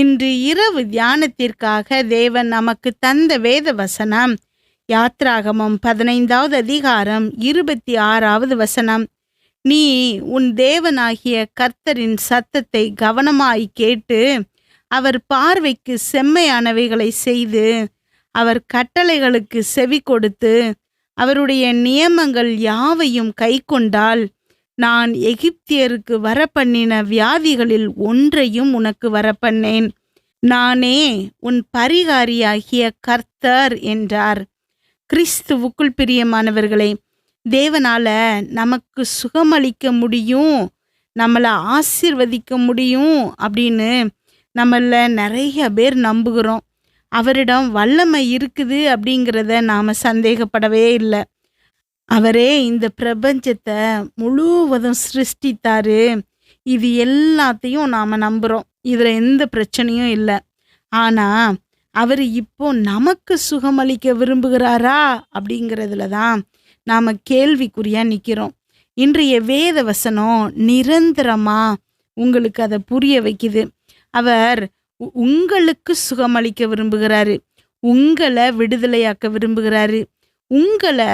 இன்று இரவு தியானத்திற்காக தேவன் நமக்கு தந்த வேத வசனம் யாத்ராகமம் பதினைந்தாவது அதிகாரம் இருபத்தி ஆறாவது வசனம். நீ உன் தேவனாகிய கர்த்தரின் சத்தத்தை கவனமாய் கேட்டு அவர் பார்வைக்கு செம்மையானவைகளை செய்து அவர் கட்டளைகளுக்கு செவி கொடுத்து அவருடைய நியமங்கள் யாவையும் கைக்கொண்டால் நான் எகிப்தியருக்கு வரப்பண்ணின வியாதிகளில் ஒன்றையும் உனக்கு வரப்பண்ணேன். நானே உன் பரிகாரியாகிய கர்த்தர் என்றார். கிறிஸ்துவுக்குள் பிரியமானவர்களே தேவனால நமக்கு சுகமளிக்க முடியும் நம்மளை ஆசிர்வதிக்க முடியும் அப்படின்னு நம்மள நிறைய பேர் நம்புகிறோம். அவரிடம் வல்லமை இருக்குது அப்படிங்கிறத நாம் சந்தேகப்படவே இல்லை. அவரே இந்த பிரபஞ்சத்தை முழுவதும் சிருஷ்டித்தாரு. இது எல்லாத்தையும் நாம் நம்புகிறோம் இதில் எந்த பிரச்சனையும் இல்லை. ஆனால் அவர் இப்போ நமக்கு சுகமளிக்க விரும்புகிறாரா அப்படிங்கிறதுல தான் நாம் கேள்விக்குறியாக நிற்கிறோம் இன்றைய வேத வசனம் நிரந்தரமாக உங்களுக்கு அதை புரிய வைக்குது. அவர் உ- உங்களுக்கு சுகமளிக்க விரும்புகிறாரு. உங்களை விடுதலையாக்க விரும்புகிறாரு. உங்களை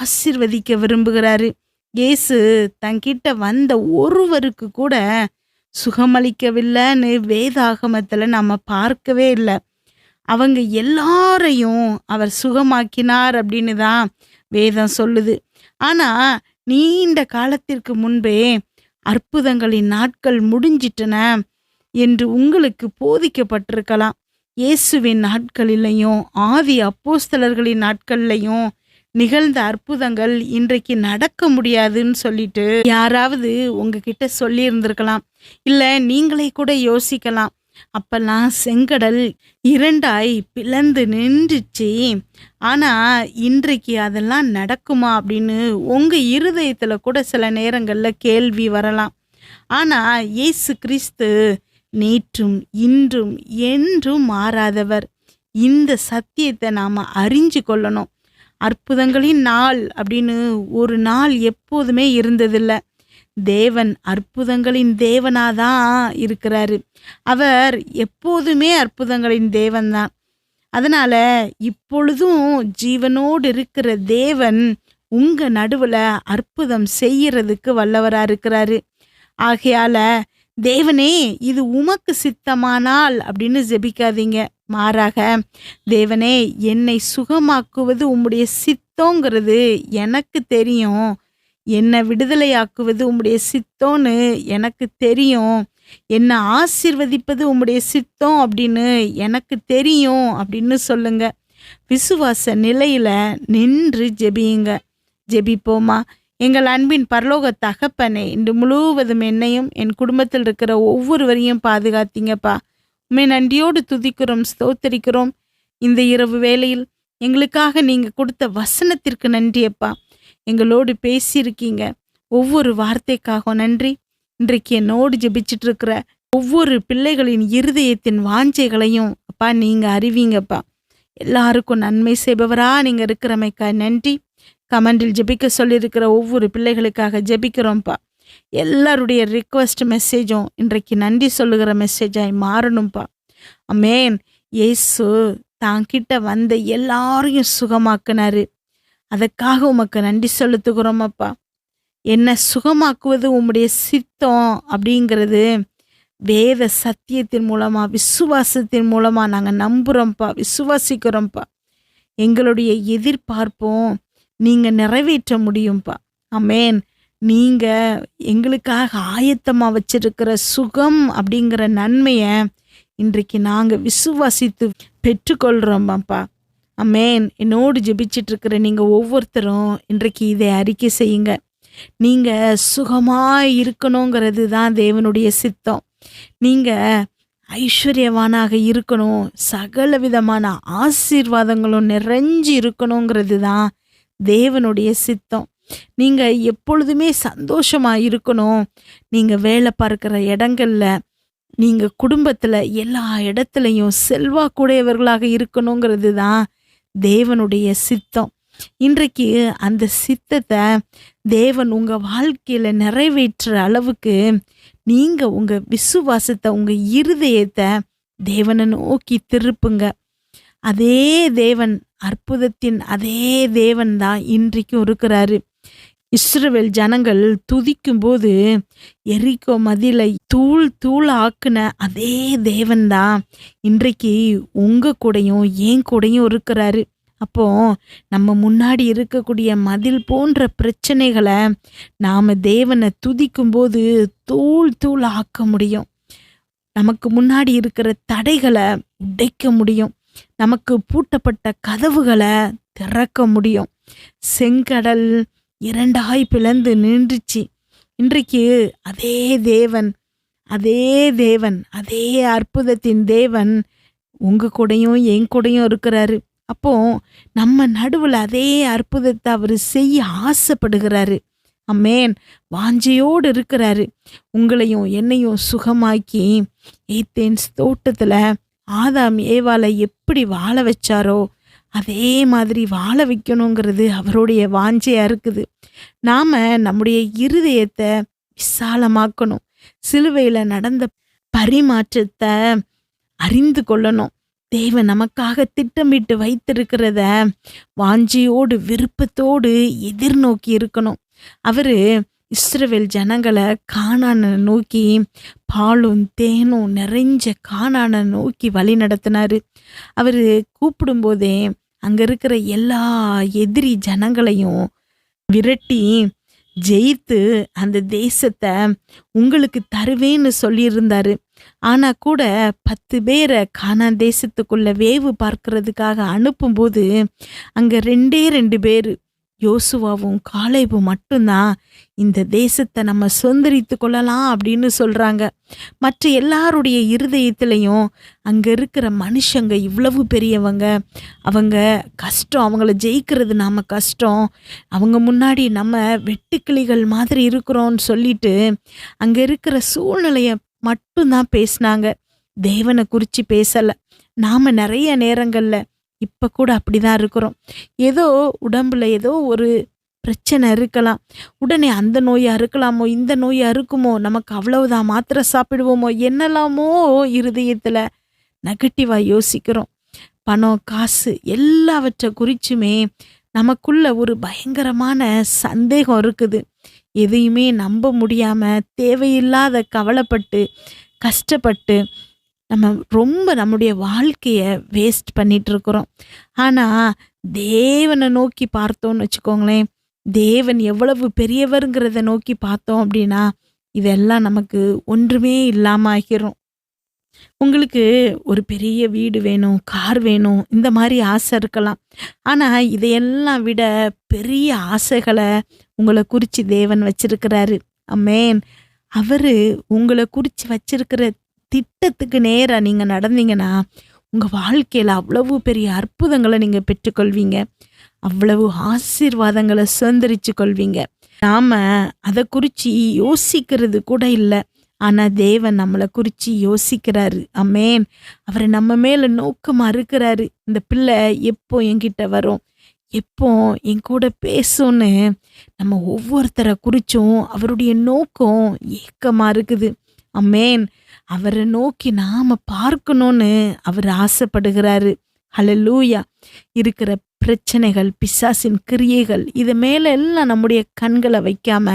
ஆசிர்வதிக்க விரும்புகிறாரு. இயேசு தங்கிட்ட வந்த ஒருவருக்கு கூட சுகமளிக்கவில்லைன்னு வேதாகமத்தில் நம்ம பார்க்கவே இல்லை. அவங்க எல்லாரையும் அவர் சுகமாக்கினார் அப்படின்னு தான் வேதம் சொல்லுது. ஆனால் நீண்ட காலத்திற்கு முன்பே அற்புதங்களின் நாட்கள் முடிஞ்சிட்டன என்று உங்களுக்கு போதிக்கப்பட்டிருக்கலாம். இயேசுவின் நாட்களிலையும் ஆதி அப்போஸ்தலர்களின் நாட்கள்லையும் நிகழ்ந்த அற்புதங்கள் இன்றைக்கு நடக்க முடியாதுன்னு சொல்லிட்டு யாராவது உங்ககிட்ட சொல்லியிருந்திருக்கலாம். இல்லை நீங்களே கூட யோசிக்கலாம். அப்பெல்லாம் செங்கடல் இரண்டாய் பிளந்து நின்றுச்சு. ஆனால் இன்றைக்கு அதெல்லாம் நடக்குமா அப்படின்னு உங்கள் இருதயத்தில் கூட சில நேரங்களில் கேள்வி வரலாம். ஆனால் இயேசு கிறிஸ்து நேற்றும் இன்றும் என்றும் மாறாதவர். இந்த சத்தியத்தை நாம் அறிஞ்சு கொள்ளணும். அற்புதங்களின் நாள் அப்படின்னு ஒரு நாள் எப்போதுமே இருந்ததில்லை. தேவன் அற்புதங்களின் தேவனாதான் இருக்கிறாரு. அவர் எப்போதுமே அற்புதங்களின் தேவன்தான். அதனால இப்பொழுதும் ஜீவனோடு இருக்கிற தேவன் உங்கள் நடுவில் அற்புதம் செய்யறதுக்கு வல்லவராக இருக்கிறாரு. ஆகையால் தேவனே இது உமக்கு சித்தமானால் அப்படின்னு ஜெபிக்காதீங்க. மாறாக தேவனே என்னை சுகமாக்குவது உம்முடைய சித்தோங்கிறது எனக்கு தெரியும். என்னை விடுதலையாக்குவது உம்முடைய சித்தோன்னு எனக்கு தெரியும். என்னை ஆசீர்வதிப்பது உம்முடைய சித்தம் அப்படின்னு எனக்கு தெரியும் அப்படின்னு சொல்லுங்க. விசுவாச நிலையில் நின்று ஜெபியுங்க. ஜெபிப்போமா? எங்கள் அன்பின் பரலோக தகப்பனே இன்று முழுவதும் என்னையும் என் குடும்பத்தில் இருக்கிற ஒவ்வொருவரையும் பாதுகாத்தீங்கப்பா. உண்மை நன்றியோடு துதிக்கிறோம் ஸ்தோத்தரிக்கிறோம். இந்த இரவு வேளையில் எங்களுக்காக நீங்கள் கொடுத்த வசனத்திற்கு நன்றியப்பா. எங்களோடு பேசியிருக்கீங்க. ஒவ்வொரு வார்த்தைக்காக நன்றி. இன்றைக்கு என்னோடு ஜெபிச்சிட்டு இருக்கிற ஒவ்வொரு பிள்ளைகளின் இருதயத்தின் வாஞ்சைகளையும் அப்பா நீங்கள் அறிவீங்கப்பா. எல்லாருக்கும் நன்மை செய்பவரா நீங்கள் இருக்கிறமைக்கா நன்றி. கமெண்டில் ஜெபிக்க சொல்லியிருக்கிற ஒவ்வொரு பிள்ளைகளுக்காக ஜெபிக்கிறோம்ப்பா. எல்லாருடைய ரிக்வஸ்ட் மெசேஜும் இன்றைக்கு நன்றி சொல்லுகிற மெசேஜாய் மாறணும்ப்பா. அமேன் இயேசு தாங்கிட்ட வந்த எல்லாரையும் சுகமாக்குனாரு. அதுக்காக உமக்கு நன்றி செலுத்துகிறோம் அப்பா என்ன சுகமாக்குவது உம்முடைய சித்தம் அப்படிங்கிறது வேத சத்தியத்தின் மூலமாக விசுவாசத்தின் மூலமாக நாங்கள் நம்புகிறோம்ப்பா விசுவாசிக்கிறோம்ப்பா. எங்களுடைய எதிர்பார்ப்பும் நீங்கள் நிறைவேற்ற முடியும்ப்பா அமேன் நீங்கள் எங்களுக்காக ஆயத்தமாக வச்சிருக்கிற சுகம் அப்படிங்கிற நன்மையை இன்றைக்கு நாங்கள் விசுவாசித்து பெற்றுக்கொள்கிறோம்ப்பா அமேன் என்னோடு ஜெபிச்சிட்டு இருக்கிற ஒவ்வொருத்தரும் இன்றைக்கு இதை அறிக்கை செய்யுங்க. நீங்கள் சுகமாக இருக்கணுங்கிறது தான் தேவனுடைய சித்தம். நீங்கள் ஐஸ்வர்யவானாக இருக்கணும். சகல விதமான ஆசீர்வாதங்களும் நிறைஞ்சு இருக்கணுங்கிறது தான் தேவனுடைய சித்தம். நீங்கள் எப்பொழுதுமே சந்தோஷமாக இருக்கணும். நீங்கள் வேலை பார்க்குற இடங்கள்ல நீங்கள் குடும்பத்தில் எல்லா இடத்துலையும் செல்வாக்குடையவர்களாக இருக்கணுங்கிறது தான் தேவனுடைய சித்தம். இன்றைக்கு அந்த சித்தத்தை தேவன் உங்கள் வாழ்க்கையில் நிறைவேற்றுற அளவுக்கு நீங்கள் உங்கள் விசுவாசத்தை உங்கள் இருதயத்தை தேவனை நோக்கி திருப்புங்க. அதே தேவன் அற்புதத்தின் அதே தேவன் தான் இன்றைக்கும் இருக்கிறாரு. இஸ்ரவேல் ஜனங்கள் துதிக்கும்போது எரிக்கோ மதிலை தூள் தூள் ஆக்குன அதே தேவன் தான் இன்றைக்கு உங்கள் கூடையும் என் கூடயும் இருக்கிறாரு. அப்போ நம்ம முன்னாடி இருக்கக்கூடிய மதில் போன்ற பிரச்சனைகளை நாம் தேவனை துதிக்கும்போது தூள் தூள் ஆக்க முடியும். நமக்கு முன்னாடி இருக்கிற தடைகளை உடைக்க முடியும். நமக்கு பூட்டப்பட்ட கதவுகளை திறக்க முடியும். செங்கடல் இரண்டாய் பிளந்து நின்றுச்சு. இன்றைக்கு அதே தேவன் அதே தேவன் அதே அற்புதத்தின் தேவன் உங்க கூடயும் என் கூடையும் இருக்கிறாரு. அப்போ நம்ம நடுவில் அதே அற்புதத்தை அவர் செய்ய ஆசைப்படுகிறாரு. அம்மேன் வாஞ்சையோடு இருக்கிறாரு. உங்களையும் என்னையும் சுகமாக்கி ஏத்தேன்ஸ் தோட்டத்தில் ஆதாம் ஏவாலை எப்படி வாழ வச்சாரோ அதே மாதிரி வாழ வைக்கணுங்கிறது அவருடைய வாஞ்சையாக இருக்குது. நாம் நம்முடைய இருதயத்தை விசாலமாக்கணும். சிலுவையில் நடந்த பரிமாற்றத்தை அறிந்து கொள்ளணும். தேவன் நமக்காக திட்டமிட்டு வைத்திருக்கிறத வாஞ்சியோடு விருப்பத்தோடு எதிர்நோக்கி இருக்கணும். அவர் இஸ்ரவேல் ஜனங்களை காணான நோக்கி பாலும் தேனும் நிறைஞ்ச காணான நோக்கி வழி நடத்தினார். அவர் கூப்பிடும்போதே அங்கே இருக்கிற எல்லா எதிரி ஜனங்களையும் விரட்டி ஜெயித்து அந்த தேசத்தை உங்களுக்கு தருவேன்னு சொல்லியிருந்தாரு. ஆனால் கூட பத்து பேரை காணா தேசத்துக்குள்ள வேவு பார்க்கறதுக்காக அனுப்பும்போது அங்கே ரெண்டே ரெண்டு பேர் யோசுவாவும் காலைவும் மட்டும்தான் இந்த தேசத்தை நம்ம சுதந்திரித்து கொள்ளலாம் அப்படின்னு சொல்கிறாங்க மற்ற எல்லாருடைய இருதயத்திலையும் அங்கே இருக்கிற மனுஷங்க இவ்வளவு பெரியவங்க. அவங்க கஷ்டம் அவங்கள ஜெயிக்கிறது நாம் கஷ்டம். அவங்க முன்னாடி நம்ம வெட்டுக்கிளிகள் மாதிரி இருக்கிறோன்னு சொல்லிட்டு அங்கே இருக்கிற சூழ்நிலைய மட்டும்தான் பேசினாங்க. தேவனை குறித்து பேசலை. நாம் நிறைய நேரங்களில் இப்போ கூட அப்படி தான் இருக்கிறோம். ஏதோ உடம்புல ஏதோ ஒரு பிரச்சனை இருக்கலாம். உடனே அந்த நோயாக இருக்கலாமோ இந்த நோயாக இருக்குமோ நமக்கு அவ்வளவுதான் மாத்திரை சாப்பிடுவோமோ என்னெல்லாமோ இருதயத்தில் நெகட்டிவாக யோசிக்கிறோம். பணம் காசு எல்லாவற்றை குறிச்சுமே நமக்குள்ள ஒரு பயங்கரமான சந்தேகம் இருக்குது. எதையுமே நம்ப முடியாமல் தேவையில்லாத கவலைப்பட்டு கஷ்டப்பட்டு நம்ம ரொம்ப நம்முடைய வாழ்க்கையை வேஸ்ட் பண்ணிகிட்டு இருக்கிறோம் ஆனால் தேவனை நோக்கி பார்த்தோன்னு வச்சுக்கோங்களேன் தேவன் எவ்வளவு பெரியவருங்கிறத நோக்கி பார்த்தோம் அப்படின்னா இதெல்லாம் நமக்கு ஒன்றுமே இல்லாமல் ஆகிரும். உங்களுக்கு ஒரு பெரிய வீடு வேணும் கார் வேணும் இந்த மாதிரி ஆசை இருக்கலாம். ஆனால் இதையெல்லாம் விட பெரிய ஆசைகளை உங்களை குறித்து தேவன் வச்சிருக்கிறாரு. அம்மேன் அவர் உங்களை குறித்து வச்சிருக்கிற திட்டத்துக்கு நேராக நீங்கள் நடந்தீங்கன்னா உங்கள் வாழ்க்கையில் அவ்வளவு பெரிய அற்புதங்களை நீங்கள் பெற்றுக்கொள்வீங்க. அவ்வளவு ஆசீர்வாதங்களை சுதந்திரிச்சு கொள்வீங்க நாம் அதை குறித்து யோசிக்கிறது கூட இல்லை. ஆனால் தேவன் நம்மளை குறித்து யோசிக்கிறாரு. அம்மேன் அவரை நம்ம மேலே நோக்கமாக இருக்கிறாரு. இந்த பிள்ளை எப்போ என்கிட்ட வரும்? எப்போ என் கூட பேசும்னு நம்ம ஒவ்வொருத்தரை குறிச்சும் அவருடைய நோக்கம் ஏக்கமாக இருக்குது. அம்மேன் அவரை நோக்கி நாம் பார்க்கணும்னு அவர் ஆசைப்படுகிறாரு. ஹலலூயா இருக்கிற பிரச்சனைகள் பிசாசின் கிரியைகள் இது மேலே எல்லாம் நம்முடைய கண்களை வைக்காம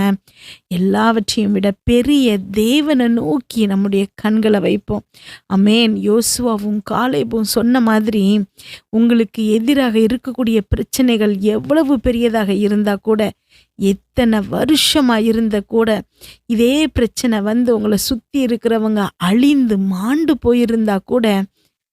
எல்லாவற்றையும் விட பெரிய தேவனை நோக்கி நம்முடைய கண்களை வைப்போம். அமேன் யோசுவாவும் காலேபும் சொன்ன மாதிரி உங்களுக்கு எதிராக இருக்கக்கூடிய பிரச்சனைகள் எவ்வளவு பெரியதாக இருந்தால் கூட எத்தனை வருஷமாக இருந்த கூட இதே பிரச்சனை வந்து உங்களை சுற்றி இருக்கிறவங்க அழிந்து மாண்டு போயிருந்தா கூட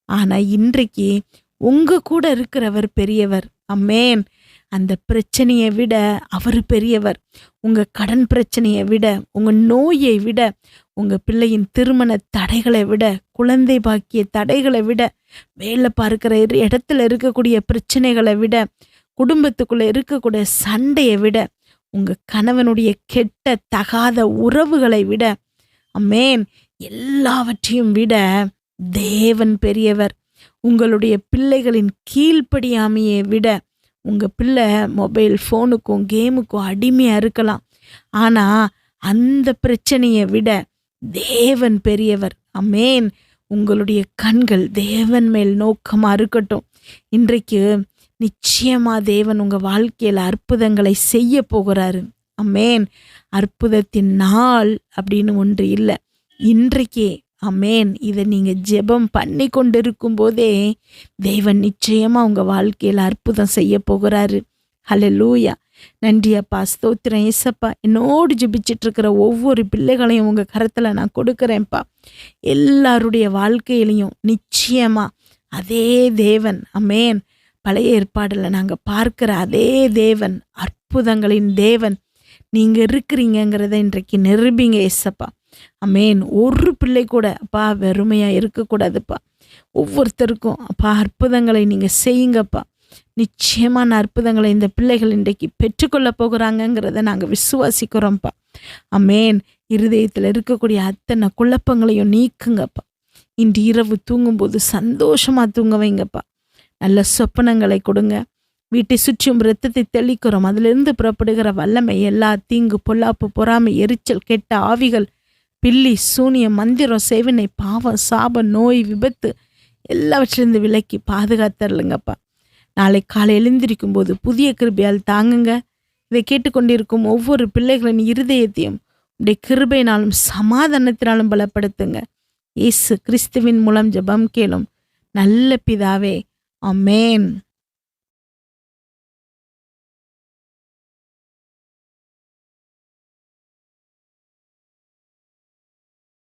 ஆனால் இன்றைக்கு உங்க கூட இருக்கிறவர் பெரியவர். அம்மேன். அந்த பிரச்சனையை விட அவர் பெரியவர். உங்க கடன் பிரச்சனையை விட உங்க நோயை விட உங்க பிள்ளையின் திருமண தடைகளை விட குழந்தை பாக்கிய தடைகளை விட வேலை பார்க்கிற இடத்துல இருக்கக்கூடிய பிரச்சனைகளை விட குடும்பத்துக்குள்ள இருக்கக்கூடிய சண்டையை விட உங்க கணவனுடைய கெட்ட தகாத உறவுகளை விட அம்மேன் எல்லாவற்றையும் விட தேவன் பெரியவர். உங்களுடைய பிள்ளைகளின் கீழ்ப்படியாமையை விட உங்கள் பிள்ளை மொபைல் ஃபோனுக்கும் கேமுக்கும் அடிமையாக இருக்கலாம். ஆனால் அந்த பிரச்சனையை விட தேவன் பெரியவர். அமேன் உங்களுடைய கண்கள் தேவன் மேல் நோக்கமாக இருக்கட்டும். இன்றைக்கு நிச்சயமாக தேவன் உங்கள் வாழ்க்கையில் அற்புதங்களை செய்ய போகிறாரு. அமேன் அற்புதத்தின் நாள் அப்படின்னு ஒன்று இல்லை. இன்றைக்கே அமேன் இதை நீங்கள் ஜெபம் பண்ணி கொண்டிருக்கும் போதே தேவன் நிச்சயமாக உங்கள் வாழ்க்கையில் அற்புதம் செய்ய போகிறாரு. ஹalleluya நன்றி அப்பா ஸ்தோத்திரம். ஏசப்பா என்னோடு ஜெபிச்சுட்டு இருக்கிற ஒவ்வொரு பிள்ளைகளையும் உங்கள் கரத்தில் நான் கொடுக்குறேன்ப்பா. எல்லாருடைய வாழ்க்கையிலையும் நிச்சயமாக அதே தேவன். அமேன் பழைய ஏற்பாடில் நாங்கள் பார்க்குற அதே தேவன் அற்புதங்களின் தேவன். நீங்கள் இருக்கிறீங்கங்கிறத இன்றைக்கு நிரூபிங்க ஏசப்பா. அமேன். ஒரு பிள்ளை கூட அப்பா வெறுமையாக இருக்கக்கூடாதுப்பா. ஒவ்வொருத்தருக்கும் அப்பா அற்புதங்களை நீங்கள் செய்யுங்கப்பா. நிச்சயமான அற்புதங்களை இந்த பிள்ளைகள் இன்றைக்கு பெற்றுக்கொள்ள போகிறாங்கங்கிறத நாங்கள் விசுவாசிக்கிறோம்ப்பா. அமேன். இருதயத்தில் இருக்கக்கூடிய அத்தனை குழப்பங்களையும் நீக்குங்கப்பா. இன்று இரவு தூங்கும்போது சந்தோஷமாக தூங்க வைங்கப்பா. நல்ல சொப்பனங்களை கொடுங்க. வீட்டை சுற்றியும் ரத்தத்தை தெளிக்கிறோம். அதிலிருந்து புறப்படுகிற வல்லமை எல்லா தீங்கு பொல்லாப்பு பொறாமை எரிச்சல் கெட்ட ஆவிகள் பில்லி சூனியம் மந்திரம் சேவினை பாவம் சாபம் நோய் விபத்து எல்லாவற்றிலிருந்து விலக்கி பாதுகாத்தரலுங்கப்பா நாளை காலை எழுந்திருக்கும் போது புதிய கிருபையால் தாங்குங்க. இதை கேட்டுக்கொண்டிருக்கும் ஒவ்வொரு பிள்ளைகளின் இருதயத்தையும் உடைய கிருபையினாலும் சமாதானத்தினாலும் பலப்படுத்துங்க. இயேசு கிறிஸ்துவின் மூலம் ஜெபம் கேளும். நல்ல பிதாவே அமேன்